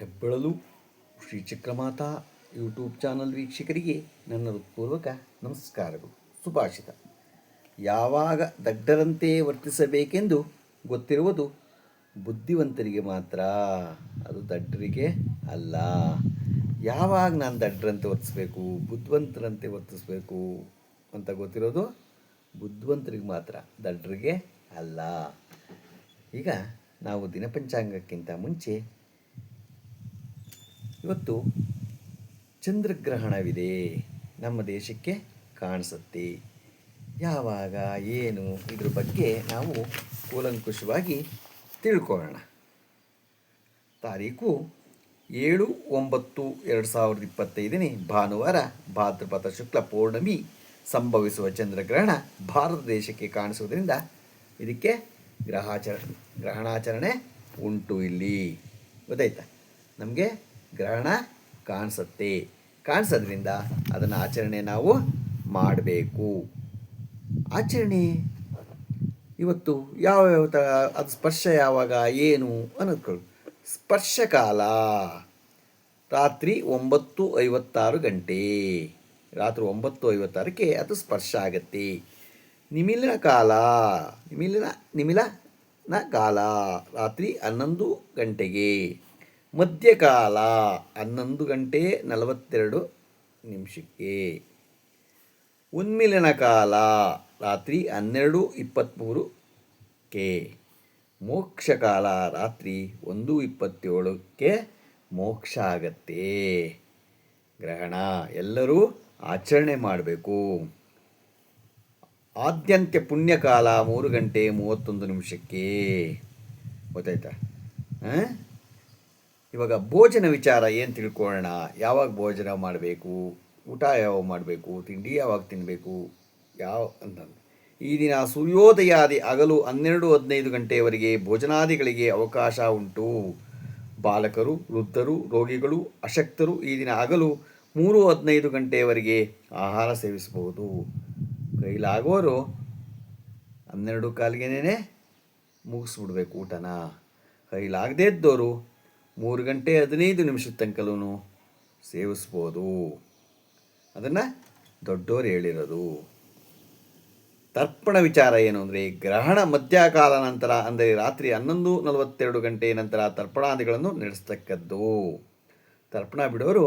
ಹೆಬ್ಬಳಲು Shri Chakramata YouTube channel ವೀಕ್ಷಕರಿಗೆ ನನ್ನ ಹೃತ್ಪೂರ್ವಕ ನಮಸ್ಕಾರಗಳು ಸುಭಾಷಿತ ಯಾವಾಗ ದಡ್ಡರಂತೆ ವರ್ತಿಸಬೇಕೆಂದು ಗೊತ್ತಿರುವುದು ಬುದ್ಧಿವಂತರಿಗೆ ಮಾತ್ರ. ಅದು ದಡ್ಡರಿಗೆ ಅಲ್ಲ. ಯಾವಾಗ ನಾನು ದಡ್ಡರಂತೆ ವರ್ತಿಸ್ಬೇಕು, ಬುದ್ಧಿವಂತರಂತೆ ವರ್ತಿಸ್ಬೇಕು ಅಂತ ಗೊತ್ತಿರೋದು ಬುದ್ಧಿವಂತರಿಗೆ ಮಾತ್ರ, ದಡ್ಡರಿಗೆ ಅಲ್ಲ. ಈಗ ನಾವು ದಿನಪಂಚಾಂಗಕ್ಕಿಂತ ಮುಂಚೆ ಇವತ್ತು ಚಂದ್ರಗ್ರಹಣವಿದೆ. ನಮ್ಮ ದೇಶಕ್ಕೆ ಕಾಣಿಸುತ್ತೆ. ಯಾವಾಗ, ಏನು ಇದ್ರ ಬಗ್ಗೆ ನಾವು ಕೂಲಂಕುಷವಾಗಿ ತಿಳ್ಕೊಳ್ಳೋಣ. ತಾರೀಕು ಏಳು ಒಂಬತ್ತು ಎರಡು ಸಾವಿರದ ಇಪ್ಪತ್ತೈದನೇ ಭಾನುವಾರ ಭಾದ್ರಪದ ಶುಕ್ಲ ಪೌರ್ಣಮಿ ಸಂಭವಿಸುವ ಚಂದ್ರಗ್ರಹಣ ಭಾರತ ದೇಶಕ್ಕೆ ಕಾಣಿಸುವುದರಿಂದ ಇದಕ್ಕೆ ಗ್ರಹಾಚರಣೆ ಗ್ರಹಣಾಚರಣೆ ಉಂಟು ಇಲ್ಲಿ. ಗೊತ್ತಾಯ್ತಾ? ನಮಗೆ ಗ್ರಹಣ ಕಾಣಿಸುತ್ತೆ. ಕಾಣಿಸೋದ್ರಿಂದ ಅದನ್ನು ಆಚರಣೆ ನಾವು ಮಾಡಬೇಕು. ಆಚರಣೆ ಇವತ್ತು ಯಾವ ಯಾವ ಥರ ಅದು ಸ್ಪರ್ಶ ಯಾವಾಗ, ಏನು ಅನ್ನೋದ್ಕೊಳ್ಳಿ ಸ್ಪರ್ಶಕಾಲ ರಾತ್ರಿ ಒಂಬತ್ತು ಐವತ್ತಾರು ಗಂಟೆ. ರಾತ್ರಿ ಒಂಬತ್ತು ಐವತ್ತಾರಕ್ಕೆ ಅದು ಸ್ಪರ್ಶ ಆಗತ್ತೆ. ನಿಮಿಲಿನ ಕಾಲ. ನಿಮಿಲಿನ, ನಿಮಿಲನ ಕಾಲ. ರಾತ್ರಿ ಹನ್ನೊಂದು ಗಂಟೆಗೆ. ಮಧ್ಯಕಾಲ ಹನ್ನೊಂದು ಗಂಟೆ ನಲವತ್ತೆರಡು ನಿಮಿಷಕ್ಕೆ. ಉನ್ಮಿಲನ ಕಾಲ ರಾತ್ರಿ ಹನ್ನೆರಡು ಇಪ್ಪತ್ತ್ಮೂರು ಕೆ ಮೋಕ್ಷಕಾಲ ರಾತ್ರಿ ಒಂದು ಇಪ್ಪತ್ತೇಳಕ್ಕೆ ಮೋಕ್ಷ ಆಗತ್ತೆ. ಗ್ರಹಣ ಎಲ್ಲರೂ ಆಚರಣೆ ಮಾಡಬೇಕು. ಆದ್ಯಂತ್ಯ ಪುಣ್ಯಕಾಲ ಮೂರು ಗಂಟೆ ಮೂವತ್ತೊಂದು ನಿಮಿಷಕ್ಕೆ. ಗೊತ್ತಾಯ್ತಾ? ಹಾಂ? ಇವಾಗ ಭೋಜನ ವಿಚಾರ ಏನು ತಿಳ್ಕೊಳ್ಳೋಣ? ಯಾವಾಗ ಭೋಜನ ಮಾಡಬೇಕು? ಊಟ ಯಾವಾಗ ಮಾಡಬೇಕು? ತಿಂಡಿ ಯಾವಾಗ ತಿನ್ನಬೇಕು ಯಾವ ಅಂತಂದು. ಈ ದಿನ ಸೂರ್ಯೋದಯಾದಿ ಹಗಲು ಹನ್ನೆರಡು ಹದಿನೈದು ಗಂಟೆಯವರೆಗೆ ಭೋಜನಾದಿಗಳಿಗೆ ಅವಕಾಶ ಉಂಟು. ಬಾಲಕರು, ವೃದ್ಧರು, ರೋಗಿಗಳು, ಅಶಕ್ತರು ಈ ದಿನ ಹಗಲು ಮೂರು ಹದಿನೈದು ಗಂಟೆಯವರೆಗೆ ಆಹಾರ ಸೇವಿಸಬಹುದು. ಕೈಲಾಗೋರು ಹನ್ನೆರಡು ಕಾಲಿಗೆನೇ ಮುಗಿಸ್ಬಿಡ್ಬೇಕು ಊಟನ. ಕೈಲಾಗದೇ ಇದ್ದವರು ಮೂರು ಗಂಟೆ ಹದಿನೈದು ನಿಮಿಷದ ತನಕಲೂ ಸೇವಿಸ್ಬೋದು. ಅದನ್ನು ದೊಡ್ಡವರು ಹೇಳಿರೋದು. ತರ್ಪಣ ವಿಚಾರ ಏನು ಅಂದರೆ, ಗ್ರಹಣ ಮಧ್ಯಕಾಲ ನಂತರ, ಅಂದರೆ ರಾತ್ರಿ ಹನ್ನೊಂದು ನಲವತ್ತೆರಡು ಗಂಟೆ ನಂತರ ತರ್ಪಣಾದಿಗಳನ್ನು ನಡೆಸ್ತಕ್ಕದ್ದು. ತರ್ಪಣ ಬಿಡೋರು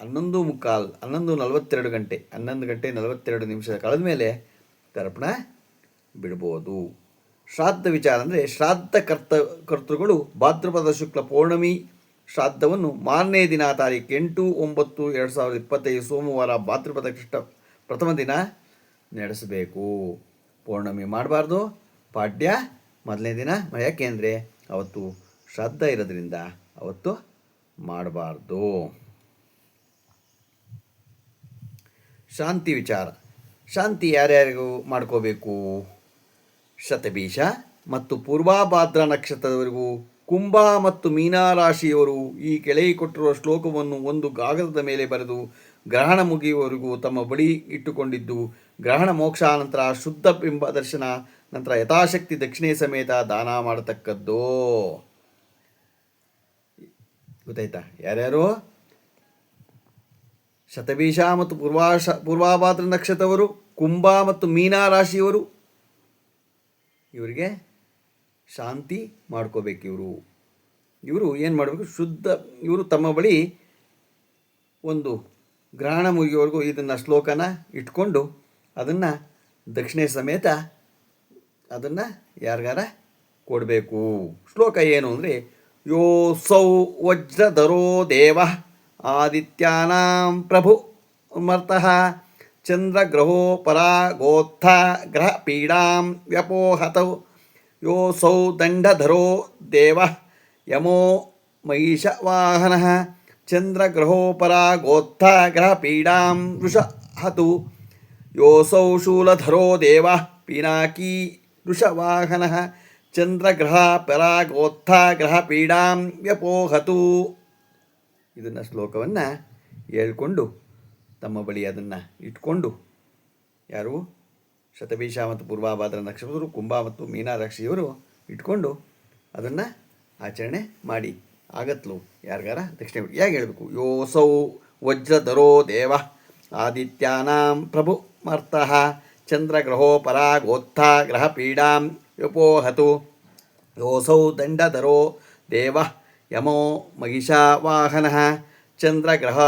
ಹನ್ನೊಂದು ಮುಕ್ಕಾಲು, ಹನ್ನೊಂದು ನಲವತ್ತೆರಡು ಗಂಟೆ, ಹನ್ನೊಂದು ಗಂಟೆ ನಲವತ್ತೆರಡು ನಿಮಿಷ ಕಳೆದ ಮೇಲೆ ತರ್ಪಣ ಬಿಡ್ಬೋದು. ಶ್ರಾದ್ದ ವಿಚಾರ ಅಂದರೆ ಶ್ರಾದ್ದ ಕರ್ತ, ಕರ್ತೃಗಳು ಭಾದ್ರಪದ ಶುಕ್ಲ ಪೌರ್ಣಮಿ ಶ್ರಾದ್ದವನ್ನು ಮಾರನೇ ದಿನ ತಾರೀಕು ಎಂಟು, ಒಂಬತ್ತು, ಎರಡು ಸಾವಿರದ ಇಪ್ಪತ್ತೈದು ಸೋಮವಾರ ಭಾದ್ರಪದ ಕೃಷ್ಣ ಪ್ರಥಮ ದಿನ ನಡೆಸಬೇಕು. ಪೌರ್ಣಮಿ ಮಾಡಬಾರ್ದು. ಪಾಡ್ಯ ಮೊದಲನೇ ದಿನ ಯಾಕೆಂದರೆ ಅವತ್ತು ಶ್ರಾದ್ದ ಇರೋದ್ರಿಂದ ಅವತ್ತು ಮಾಡಬಾರ್ದು. ಶಾಂತಿ ವಿಚಾರ. ಶಾಂತಿ ಯಾರ್ಯಾರಿಗೂ ಮಾಡ್ಕೋಬೇಕು? ಶತಬೀಷ ಮತ್ತು ಪೂರ್ವಾಭಾದ್ರ ನಕ್ಷತ್ರದವರೆಗೂ ಕುಂಭ ಮತ್ತು ಮೀನಾ ರಾಶಿಯವರು ಈ ಕೆಳಗೆ ಕೊಟ್ಟಿರುವ ಶ್ಲೋಕವನ್ನು ಒಂದು ಕಾಗದದ ಮೇಲೆ ಬರೆದು ಗ್ರಹಣ ಮುಗಿಯುವವರೆಗೂ ತಮ್ಮ ಬಳಿ ಇಟ್ಟುಕೊಂಡಿದ್ದು, ಗ್ರಹಣ ಮೋಕ್ಷಾನಂತರ ಶುದ್ಧ ಬಿಂಬ ದರ್ಶನ, ನಂತರ ಯಥಾಶಕ್ತಿ ದಕ್ಷಿಣೆ ಸಮೇತ ದಾನ ಮಾಡತಕ್ಕದ್ದು. ಗೊತ್ತಾಯ್ತಾ? ಯಾರ್ಯಾರು? ಶತಬೀಷ ಮತ್ತು ಪೂರ್ವಾಶ, ಪೂರ್ವಾಭಾದ್ರ ನಕ್ಷತ್ರವರು ಕುಂಭ ಮತ್ತು ಮೀನಾ ರಾಶಿಯವರು ಇವರಿಗೆ ಶಾಂತಿ ಮಾಡ್ಕೋಬೇಕು ಇವರು. ಇವರು ಏನು ಮಾಡಬೇಕು? ಶುದ್ಧ, ಇವರು ತಮ್ಮ ಬಳಿ ಒಂದು ಗ್ರಹಣ ಮುಗಿಯೋವರೆಗೂ ಇದನ್ನು ಶ್ಲೋಕನ ಇಟ್ಕೊಂಡು ಅದನ್ನು ದಕ್ಷಿಣೆ ಸಮೇತ ಅದನ್ನು ಯಾರಿಗಾರ ಕೊಡಬೇಕು. ಶ್ಲೋಕ ಏನು ಅಂದರೆ, ಯೋ ಸೌ ವಜ್ರಧರೋ ದೇವ ಆದಿತ್ಯಾನಾಂ ಪ್ರಭು ಮರ್ತಃ ಚಂದ್ರಗ್ರಹೋ ಪರಾಗೋತ್ಥ ಗ್ರಹ ಪೀಡಾಂ ವ್ಯಪೋಹತೌ ಯೋಸೌ ದಂಡಧರೋ ದೇವ ಯಮೋ ಮಹಿಷವಾಹನ ಚಂದ್ರಗ್ರಹೋ ಪರಾಗೋತ್ಥ ಗ್ರಹ ಪೀಡಾಂ ವೃಷಹತು ಯೋಸೌ ಶೂಲಧರೋ ದೇವ ಪಿನಾಕಿ ವೃಷವಾಹನ ಚಂದ್ರಗ್ರಹ ಪರಾಗೋತ್ಥ ಗ್ರಹ ಪೀಡಾಂ ವ್ಯಪೋಹತು ಇದನ್ನು ಶ್ಲೋಕವನ್ನು ಹೇಳ್ಕೊಂಡು ತಮ್ಮ ಬಳಿ ಅದನ್ನು ಇಟ್ಕೊಂಡು ಯಾರು ಶತಬೀಷ ಮತ್ತು ಪೂರ್ವಾಭಾದ್ರ ನಕ್ಷತ್ರರು ಕುಂಭ ಮತ್ತು ಮೀನಾರಾಕ್ಷಿಯವರು ಇಟ್ಕೊಂಡು ಅದನ್ನು ಆಚರಣೆ ಮಾಡಿ. ಆಗತ್ಲು ಯಾರಿಗಾರ? ದಕ್ಷಿಣ ಯಾಕೆ ಹೇಳಬೇಕು? ಯೋಸೌ ವಜ್ರಧರೋ ದೇವ ಆದಿತ್ಯಾನಾಂ ಪ್ರಭು ಮರ್ತಃ, ಚಂದ್ರಗ್ರಹೋ ಪರಾಗೋತ್ಥ ಗ್ರಹ ಪೀಡಾಂ ವ್ಯಪೋಹತು. ಯೋಸೌ ದಂಡಧರೋ ದೇವ ಯಮೋ ಮಹಿಷಾ ವಾಹನ ಚಂದ್ರಗ್ರಹ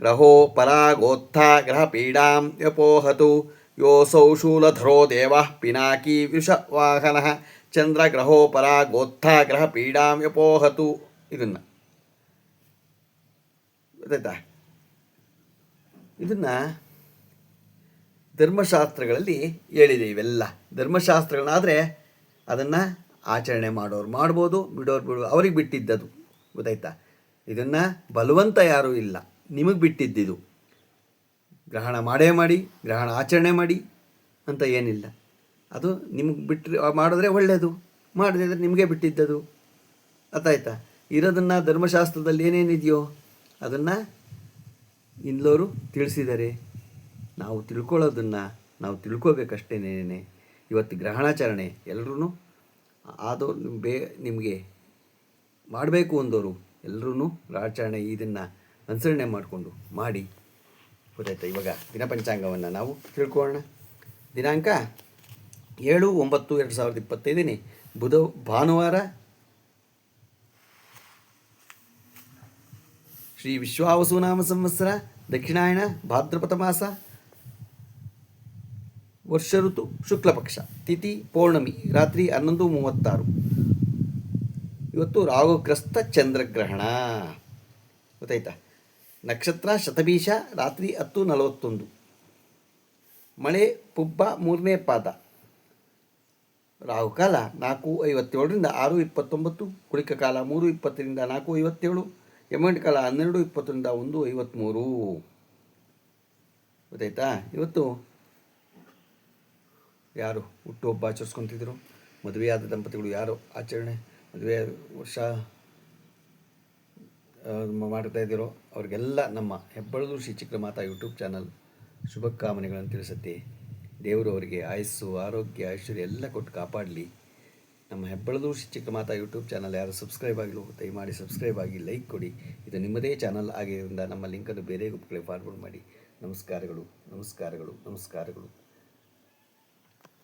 ಗ್ರಹೋ ಪರಾಗೋತ್ಥ ಗ್ರಹ ಪೀಡಾಂ ವ್ಯಪೋಹತು ಯೋಸೌ ಶೂಲಧರೋ ದೇವ ಪಿನಾಕಿ ವಿಷವಾಹನ ಚಂದ್ರ ಗ್ರಹೋ ಪರಾಗೋತ್ಥ ಗ್ರಹ ಪೀಡಾಂ ವ್ಯಪೋಹತು ಇದನ್ನು ಗೊತ್ತಾಯ್ತಾ? ಇದನ್ನು ಧರ್ಮಶಾಸ್ತ್ರಗಳಲ್ಲಿ ಹೇಳಿದೆ ಇವೆಲ್ಲ. ಧರ್ಮಶಾಸ್ತ್ರಗಳನ್ನಾದರೆ ಅದನ್ನು ಆಚರಣೆ ಮಾಡೋರು ಮಾಡ್ಬೋದು, ಬಿಡೋರು ಬಿಡೋ ಅವ್ರಿಗೆ ಬಿಟ್ಟಿದ್ದದು. ಗೊತ್ತಾಯ್ತಾ? ಇದನ್ನು ಬಲವಂತ ಯಾರೂ ಇಲ್ಲ. ನಿಮಗೆ ಬಿಟ್ಟಿದ್ದಿದು. ಗ್ರಹಣ ಮಾಡೇ ಮಾಡಿ, ಗ್ರಹಣ ಆಚರಣೆ ಮಾಡಿ ಅಂತ ಏನಿಲ್ಲ. ಅದು ನಿಮಗೆ ಬಿಟ್ಟರೆ ಮಾಡಿದ್ರೆ ಒಳ್ಳೆಯದು ಮಾಡದಿದ್ರೆ ನಿಮಗೆ ಬಿಟ್ಟಿದ್ದದು. ಅರ್ಥಾಯ್ತಾ ಇರೋದನ್ನು ಧರ್ಮಶಾಸ್ತ್ರದಲ್ಲಿ ಏನೇನಿದೆಯೋ ಅದನ್ನು ಇಲ್ಲೋರು ತಿಳಿಸಿದ್ದಾರೆ ನಾವು ತಿಳ್ಕೊಳ್ಳೋದನ್ನು ನಾವು ತಿಳ್ಕೋಬೇಕಷ್ಟೇನೇನೆ. ಇವತ್ತು ಗ್ರಹಣಾಚರಣೆ ಎಲ್ಲರೂ ಆದೋ ಬೇ ನಿಮಗೆ ಮಾಡಬೇಕು ಅಂದವರು ಎಲ್ಲರೂ ಆಚರಣೆ ಇದನ್ನು ಅನುಸರಣೆ ಮಾಡಿಕೊಂಡು ಮಾಡಿ. ಗೊತ್ತಾಯ್ತಾ? ಇವಾಗ ದಿನಪಂಚಾಂಗವನ್ನು ನಾವು ತಿಳ್ಕೊಳ್ಳೋಣ. ದಿನಾಂಕ ಏಳು ಒಂಬತ್ತು ಎರಡು ಸಾವಿರದ ಇಪ್ಪತ್ತೈದನೇ. ಬುಧ ಭಾನುವಾರ ಶ್ರೀ ವಿಶ್ವಾವಸುನಾಮ ಸಂವತ್ಸರ ದಕ್ಷಿಣಾಯಣ ಭಾದ್ರಪದ ಮಾಸ, ವರ್ಷ ಋತು ಶುಕ್ಲಪಕ್ಷ ತಿಥಿ ಪೌರ್ಣಮಿ, ರಾತ್ರಿ ಹನ್ನೊಂದು ಮೂವತ್ತಾರು. ಇವತ್ತು ರಾಹುಗ್ರಸ್ತ ಚಂದ್ರಗ್ರಹಣ. ಗೊತ್ತಾಯ್ತಾ? ನಕ್ಷತ್ರ ಶತಬೀಷ ರಾತ್ರಿ ಹತ್ತು ನಲವತ್ತೊಂದು. ಮಳೆ, ಪುಬ್ಬ, ಮೂರನೇ ಪಾದ. ರಾಹುಕಾಲ, ನಾಲ್ಕು ಐವತ್ತೇಳರಿಂದ ಆರು ಇಪ್ಪತ್ತೊಂಬತ್ತು. ಕುಳಿಕ ಕಾಲ, ಮೂರು ಇಪ್ಪತ್ತರಿಂದ ನಾಲ್ಕು ಐವತ್ತೇಳು. ಎಮೌಂಟ್ ಕಾಲ, ಹನ್ನೆರಡು ಇಪ್ಪತ್ತರಿಂದ ಒಂದು ಐವತ್ತ್ಮೂರು ಗೊತ್ತಾಯ್ತಾ? ಇವತ್ತು ಯಾರು ಹುಟ್ಟುಹಬ್ಬ ಆಚರಿಸ್ಕೊತಿದ್ರು? ಮದುವೆಯಾದ ದಂಪತಿಗಳು ಯಾರು? ಆಚರಣೆ, ಮದುವೆ ವರ್ಷ ಮಾಡ್ತಾ ಇದ್ದೀರೋ, ಅವ್ರಿಗೆಲ್ಲ ನಮ್ಮ ಹೆಬ್ಬಳದು ಶ್ರೀ ಚಿಕ್ಕಮಾತಾ ಯೂಟ್ಯೂಬ್ ಚಾನಲ್ ಶುಭಕಾಮನೆಗಳನ್ನು ತಿಳಿಸುತ್ತೆ. ದೇವರು ಅವರಿಗೆ ಆಯಸ್ಸು, ಆರೋಗ್ಯ, ಐಶ್ವರ್ಯ ಎಲ್ಲ ಕೊಟ್ಟು ಕಾಪಾಡಲಿ. ನಮ್ಮ ಹೆಬ್ಬಳದು ಶ್ರೀ ಚಿಕ್ಕಮಾತಾ ಯೂಟ್ಯೂಬ್ ಚಾನಲ್ ಯಾರು ಸಬ್ಸ್ಕ್ರೈಬ್ ಆಗಿಲ್ಲ ದಯಮಾಡಿ ಸಬ್ಸ್ಕ್ರೈಬ್ ಆಗಿ, ಲೈಕ್ ಕೊಡಿ. ಇದು ನಿಮ್ಮದೇ ಚಾನಲ್ ಆಗಿದ್ದರಿಂದ ನಮ್ಮ ಲಿಂಕನ್ನು ಬೇರೆ ಗುಂಪುಗಳಿಗೆ ಫಾರ್ವರ್ಡ್ ಮಾಡಿ. ನಮಸ್ಕಾರಗಳು ನಮಸ್ಕಾರಗಳು ನಮಸ್ಕಾರಗಳು.